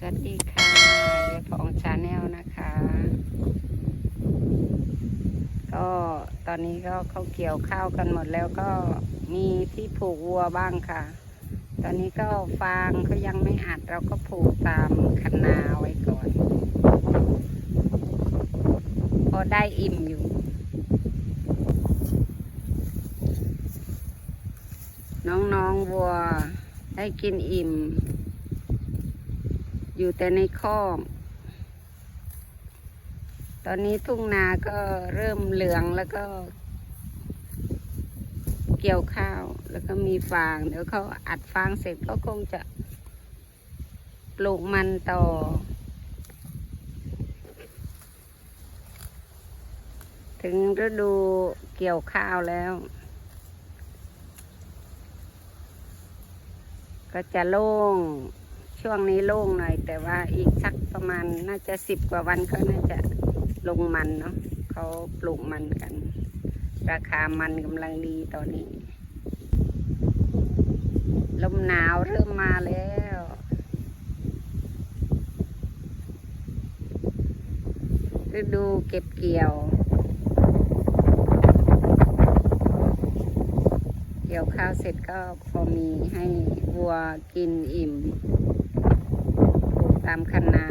สวัสดีค่ะเยายพองชาแนลนะคะ ก็ตอนนี้ก็เขาเกี่ยวข้าวกันหมดแล้วก็มีที่ผูกวัวบ้างค่ะ ตอนนี้ก็ฟางเขายังไม่อัดเราก็ผูกตามคันนาไว้ก่อน พอได้อิ่มอยู่ น้องๆวัวได้กินอิ่ม อยู่แต่ในคอก ตอนนี้ทุ่งนาก็เริ่มเหลืองแล้วก็ เกี่ยวข้าวแล้วก็มีฟาง เดี๋ยวเขาอัดฟางเสร็จก็คงจะปลูกมันต่อถึงฤดูเกี่ยวข้าวแล้ว ก็จะโล่ง ช่วงนี้โล่งหน่อย แต่ว่าอีกสักประมาณน่าจะสิบกว่าวันก็น่าจะลงมันเนาะเขาปลูกมันกัน ราคามันกำลังดีตอนนี้ ลมหนาวเริ่มมาแล้วฤดูเก็บเกี่ยว เกี่ยวข้าวเสร็จก็พอมีให้ วัวกินอิ่มปลูกตามคันนา